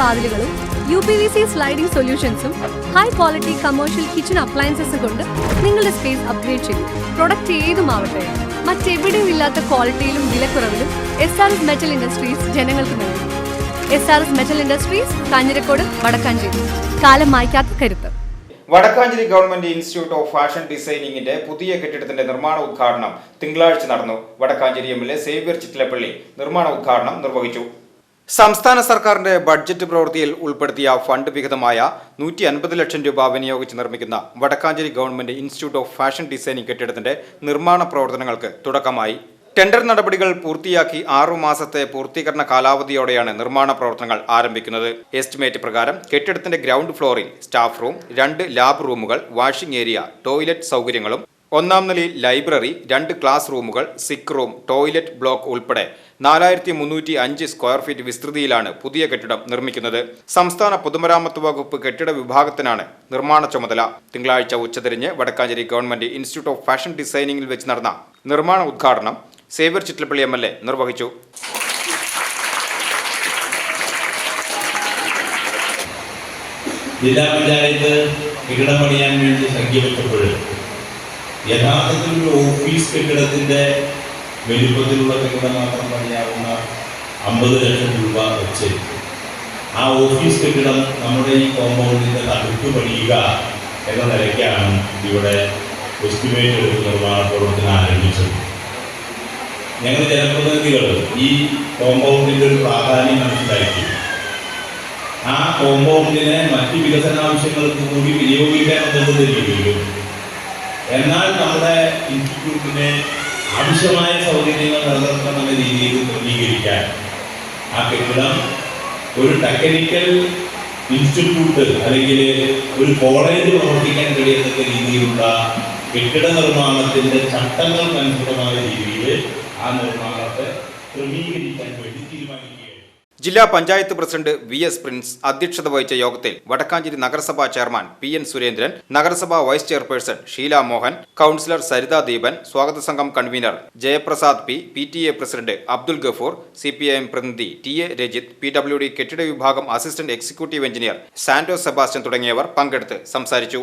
വാതിലുകളും U P V C sliding സൊല്യൂഷൻസും high quality commercial kitchen appliances കൊണ്ട് നിങ്ങളുടെ space upgrade ചെയ്യും പ്രൊഡക്റ്റ് ഏതുമാവട്ടെ മറ്റെവിടെയും ഇല്ലാത്ത ക്വാളിറ്റിയിലും വിലക്കുറവിലും S R S metal industries ജനങ്ങൾക്ക് നൽകും. S R S metal industries Kanjirakode Vadakkanchery. കാലം മായ്ക്കാത്ത കരുത്ത്. Vadakkanchery government institute of fashion ഡിസൈനിങ്ങിന്റെ പുതിയ കെട്ടിടത്തിന്റെ നിർമ്മാണ ഉദ്ഘാടനം തിങ്കളാഴ്ച നടന്നു. Vadakkanchery M L A Xavier Chittilappally നിർമ്മാണ ഉദ്ഘാടനം നിർവഹിച്ചു. സംസ്ഥാന സർക്കാരിന്റെ ബഡ്ജറ്റ് പ്രവൃത്തിയിൽ ഉൾപ്പെടുത്തിയ ഫണ്ട് വിഹിതമായ നൂറ്റി അൻപത് ലക്ഷം രൂപ വിനിയോഗിച്ച് നിർമ്മിക്കുന്ന Vadakkanchery government institute of fashion designing കെട്ടിടത്തിന്റെ നിർമ്മാണ പ്രവർത്തനങ്ങൾക്ക് തുടക്കമായി. ടെൻഡർ നടപടികൾ പൂർത്തിയാക്കി ആറു മാസത്തെ പൂർത്തീകരണ കാലാവധിയോടെയാണ് നിർമ്മാണ പ്രവർത്തനങ്ങൾ ആരംഭിക്കുന്നത്. എസ്റ്റിമേറ്റ് പ്രകാരം കെട്ടിടത്തിന്റെ ഗ്രൗണ്ട് ഫ്ലോറിൽ സ്റ്റാഫ് റൂം രണ്ട് ലാബ് റൂമുകൾ വാഷിംഗ് ഏരിയ ടോയ്ലറ്റ് സൗകര്യങ്ങളും ഒന്നാം നിലയിൽ ലൈബ്രറി രണ്ട് ക്ലാസ് റൂമുകൾ സിക്ക് റൂം ടോയ്ലറ്റ് ബ്ലോക്ക് ഉൾപ്പെടെ നാലായിരത്തി മുന്നൂറ്റി അഞ്ച് സ്ക്വയർ ഫീറ്റ് വിസ്തൃതിയിലാണ് പുതിയ കെട്ടിടം നിർമ്മിക്കുന്നത്. സംസ്ഥാന പൊതുമരാമത്ത് വകുപ്പ് കെട്ടിട വിഭാഗത്തിനാണ് നിർമ്മാണ ചുമതല. തിങ്കളാഴ്ച ഉച്ചതിരിഞ്ഞ് Vadakkanchery government institute of fashion ഡിസൈനിംഗിൽ വെച്ച് നടന്ന നിർമ്മാണ ഉദ്ഘാടനം Xavier Chittalappally M L A നിർവഹിച്ചു. ജില്ലാ പഞ്ചായത്ത് കെട്ടിടം പണിയാൻ വേണ്ടി സംഖ്യവെച്ചപ്പോൾ യഥാർത്ഥത്തിൽ ഒരു ഓഫീസ് കെട്ടിടത്തിന്റെ വലിപ്പത്തിലുള്ള കെട്ടിടം മാത്രം പണിയാവുന്ന അമ്പത് ലക്ഷം രൂപ വെച്ച് ആ ഓഫീസ് കെട്ടിടം നമ്മുടെ ഈ കോമ്പൗണ്ടിന്റെ തകർത്ത് പണിയുക എന്ന നിലയ്ക്കാണ് ഇവിടെ എസ്റ്റിമേറ്റ് എടുത്ത് നിർമ്മാണ പ്രവർത്തനം ആരംഭിച്ചത്. ഞങ്ങൾ ജനപ്രതിനിധികൾ ഈ കോമ്പൗണ്ടിന്റെ ഒരു പ്രാധാന്യം മനസ്സിലാക്കി. ആ കോമ്പൗണ്ടിനെ മറ്റ് വികസന ആവശ്യങ്ങൾക്ക് കൂടി വിനിയോഗിക്കാൻ ഉദ്ദേശിച്ചിരിക്കുന്നു എന്നാൽ നമ്മുടെ ഇൻസ്റ്റിറ്റ്യൂട്ടിന് ആവശ്യമായ സൗകര്യങ്ങൾ നിലനിർത്തണമെന്ന രീതിയിൽ ക്രമീകരിക്കാൻ ആ കെട്ടിടം ഒരു ടെക്നിക്കൽ ഇൻസ്റ്റിറ്റ്യൂട്ട് അല്ലെങ്കിൽ ഒരു കോളേജ് പ്രവർത്തിക്കാൻ കഴിയുന്ന രീതിയിലുള്ള കെട്ടിട നിർമ്മാണത്തിന്റെ ചട്ടങ്ങൾക്കനുസൃതമായ രീതിയിൽ ആ നിർമ്മാണത്തെ ക്രമീകരിക്കാൻ വേണ്ടി തീരുമാനിക്കുകയാണ്. ജില്ലാ panchayat president V S Prince അധ്യക്ഷത വഹിച്ച യോഗത്തിൽ വടക്കാഞ്ചേരി നഗരസഭാ ചെയർമാൻ പി എൻ സുരേന്ദ്രൻ നഗരസഭാ vice chairperson Sheela Mohan councillor Saritha Deepan സ്വാഗത സംഘം convener Jayaprasad P P T A president Abdul Gafoor C P I M പ്രതിനിധി T A Rajith P W D കെട്ടിട വിഭാഗം assistant executive engineer Santo Sebastian തുടങ്ങിയവർ പങ്കെടുത്ത് സംസാരിച്ചു.